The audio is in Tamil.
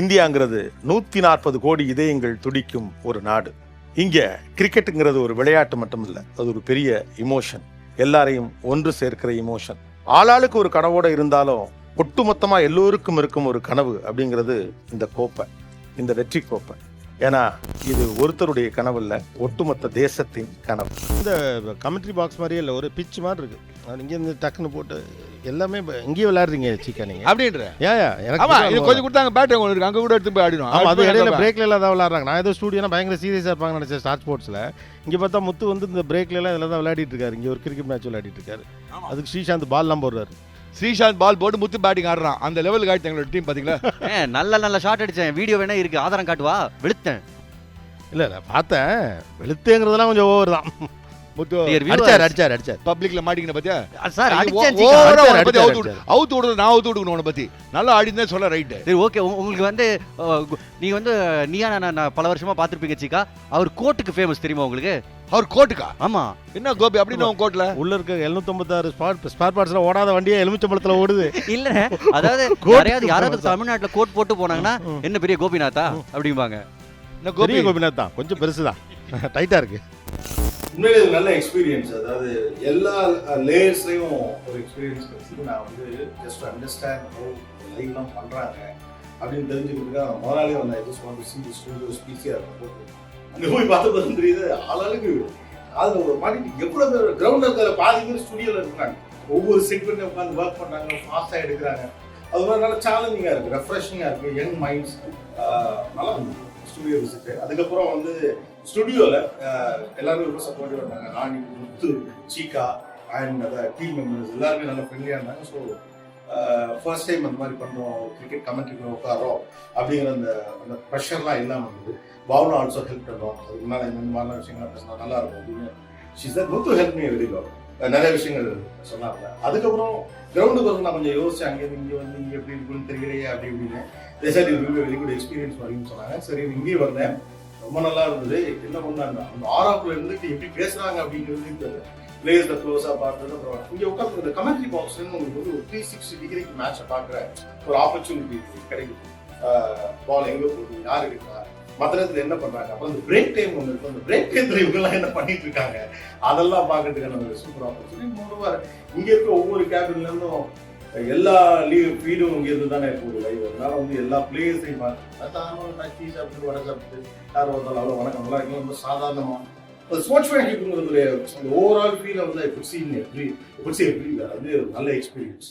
இந்தியாங்கிறது நூத்தி நாற்பது கோடி இதயங்கள் துடிக்கும் ஒரு நாடு. இங்க கிரிக்கெட்டுங்கிறது ஒரு விளையாட்டு மட்டும் இல்ல அது ஒரு பெரிய இமோஷன் எல்லாரையும் ஒன்று சேர்க்கிற இமோஷன் ஆளாளுக்கு ஒரு கனவோட இருந்தாலும் ஒட்டுமொத்தமா எல்லோருக்கும் இருக்கும் ஒரு கனவு அப்படிங்கிறது இந்த கோப்பை இந்த வெற்றி கோப்பை. ஏன்னா இது ஒருத்தருடைய கனவு இல்ல ஒட்டுமொத்த தேசத்தின் கனவு. இந்த கமெண்ட்ரி பாக்ஸ் மாதிரியே இல்லை ஒரு பிச்சு மாதிரி இருக்கு. இங்கே இருந்து டக்குன்னு போட்டு எல்லாமே இப்ப இங்கேயே விளையாடுறீங்க சீக்கா நீங்க. அப்படின்ற? ஏன் எனக்கு ஆமா இது கொஞ்சம் கொடுத்தாங்க பேட்டரி ஒன்று இருக்கு அங்க கூட எடுத்து போய் ஆடிடும் ஆமா அது இடையில பிரேக்ல எல்லாம் தான் விளையாடுறாங்க. நான் ஏதோ ஸ்டூடியோனா பயங்கர சீரியஸாக இருப்பாங்க நினைச்சேன் ஸ்டார் ஸ்போர்ட்ஸ்ல இங்க பார்த்தா முத்து வந்து இந்த பிரேக்ல எல்லாம் இதில் தான் விளையாடிட்டு இருக்காரு. இங்க ஒரு கிரிக்கெட் மேட்ச் விளையாடிட்டு இருக்காரு. அதுக்கு ஸ்ரீசாந்த் பால்லாம் போடுறாரு. ஸ்ரீசாந்த் பால் போட்டு முத்து பேட்டிங் ஆடுறான். அந்த லெவலுக்கு ஆயிடுச்சு எங்களோட டீம் பாத்தீங்களா? ஏ நல்ல நல்ல ஷாட் அடிச்சேன். வீடியோ வேணா இருக்கு. ஆதாரம் காட்டுவா வெளுத்தேன். இல்ல இல்ல பார்த்தேன். வெளுத்தேங்கிறதெல்லாம் கொஞ்சம் ஓவர் தான். அடிச்சார் அடிச்சார் அடிச்சார். பப்ளிக்ல மாட்டிக்கின பாத்தியா? சார் அவுத்து விடு- அவுத்து விடுறது நான் அவுத்து விடுக்கணும் உன்னை பத்தி. நல்லா ஆடினே சொல்ல ரைட்டு. சரி ஓகே உங்களுக்கு வந்து நீங்க வந்து நீயா நான் நான் பல வருஷமா பார்த்திருப்பீங்க சீக்கா. அவர் கோட்டுக்கு ஃபேமஸ் தெரியுமா உங்களுக்கு? அவர் கோட்டுக்கா? ஆமா. என்ன கோபி அப்படின்னு உன் கோட்ல உள்ள இருக்க எழுநூத்தொம்பத்தாறு ஸ்பாட் ஸ்பார் பார்ட்ஸ்ல ஓடாத வண்டியே எலுமிச்சம்பழத்துல ஓடுது. இல்ல அதாவது யாரையாவது யாராவது? தமிழ்நாட்டுல கோட் போட்டு போனாங்கன்னா. என்ன பெரிய கோபிநாத்தா? அப்படிம்பாங்க. என்ன கோபி? கோபிநாத் தான் கொஞ்சம் பெருசு தான் டைட்டா இருக்கு. உண்மையிலே இது நல்ல எக்ஸ்பீரியன்ஸ் அதாவது எல்லா லேயர்ஸ்லையும் ஒரு எக்ஸ்பீரியன்ஸ் கிடைச்சிட்டு நான் வந்து ஜஸ்ட் அண்டர்ஸ்டாண்ட் ஹவு லைவ்லாம் பண்ணுறாங்க அப்படின்னு தெரிஞ்சுக்கிறதுக்காக நான் முதலாளே வந்தேன். Just want see the studio ஸ்பீச்சியாக போட்டு அங்கே போய் பார்த்து பார்த்து தெரியுது? ஆளாளுக்கு அதில் ஒரு மாதிரி எவ்வளோ பேர் கிரவுண்டில் இருக்கிற பாதி பேர் ஸ்டுடியோவில் இருக்கிறாங்க. ஒவ்வொரு செக்மெண்ட்ல உட்காந்து ஒர்க் பண்ணுறாங்க ஃபாஸ்ட்டாக எடுக்கிறாங்க. அது மாதிரி நல்லா சேலஞ்சிங்காக இருக்குது ரெஃப்ரெஷிங்காக இருக்குது யங் மைண்ட்ஸ் நல்லா ஸ்டுடியோ விசிட்டு அதுக்கப்புறம் வந்து ஸ்டுடியோவில் எல்லாருமே ரொம்ப சப்போர்ட்டிவ் இருந்தாங்க. ராணி முத்து சீகா அண்ட் அதை டீம் மெம்பர்ஸ் எல்லாருமே நல்லா ஃப்ரெண்ட்லியாக இருந்தாங்க. ஸோ ஃபர்ஸ்ட் டைம் அந்த மாதிரி பண்ணுறோம் கிரிக்கெட் கமெண்ட்ரியில் உட்காரோம் அப்படிங்கிற அந்த அந்த ப்ரெஷர்லாம் இல்லாமல் இருந்தது. பாவனா ஆல்சோ ஹெல்ப் பண்ணுறோம் அதுக்கு முன்னால் இந்த மாதிரிலாம் விஷயங்கள்லாம் பேசினா நல்லா இருக்கும் அப்படின்னு. She's that help me very நிறைய விஷயங்கள் சொன்னாங்க அதுக்கப்புறம் கிரவுண்டுக்கு வந்து நான் கொஞ்சம் யோசிச்சேன் அங்கேருந்து இங்கே வந்து இங்கே எப்படி இருக்குன்னு தெரியலையே அப்படி இப்படின்னு. தேசாடி வெரி குட் எக்ஸ்பீரியன்ஸ் அப்படின்னு சொன்னாங்க. சரி இங்கேயே வந்தேன். ரொம்ப நல்லா இருந்தது. என்ன பண்ணாங்க அந்த ஆறாப்புல இருந்துட்டு எப்படி பேசுறாங்க அப்படிங்கிறது பிளேயர்ஸை க்ளோஸாக பார்த்தது அப்புறம் இங்கே உட்காந்து இந்த கமெண்ட்ரி பாக்ஸ்லேருந்து உங்களுக்கு வந்து ஒரு த்ரீ சிக்ஸ்டி டிகிரிக்கு மேட்சை பார்க்குற ஒரு ஆப்பர்ச்சுனிட்டி கிடைக்கும் பால் எங்கே போகுது? யார் இருக்கா மற்ற நேரத்தில் என்ன பண்றாங்க? அப்புறம் இந்த பிரேக் டைம் ஒன்று இருக்கும் அந்த பிரேக் டைம்ல இவங்கெல்லாம் என்ன பண்ணிட்டு இருக்காங்க? அதெல்லாம் பார்க்கறதுக்கான ஒரு சூப்பர் ஆப்பர்ச்சுனிட்டி மூணு இங்க இருக்க ஒவ்வொரு கேபின்ல இருந்தும் எல்லா லீவ் ஃபீடும் இங்க இருந்து தானே போகுது லைவ் அதனால வந்து எல்லா பிளேயர்ஸையும் பார்த்து டீ சாப்பிட்டு வடை சாப்பிட்டு யார் வந்தாலும் அவ்வளோ வணக்கம். நல்லா இருக்கும் ரொம்ப சாதாரணமாக ஸ்போர்ட்ஸ் மேன்ஷிப்ங்கிறது அந்த ஓவரால் ஃபீல் வந்து ஐ குட் சீன் அது நல்ல எக்ஸ்பீரியன்ஸ்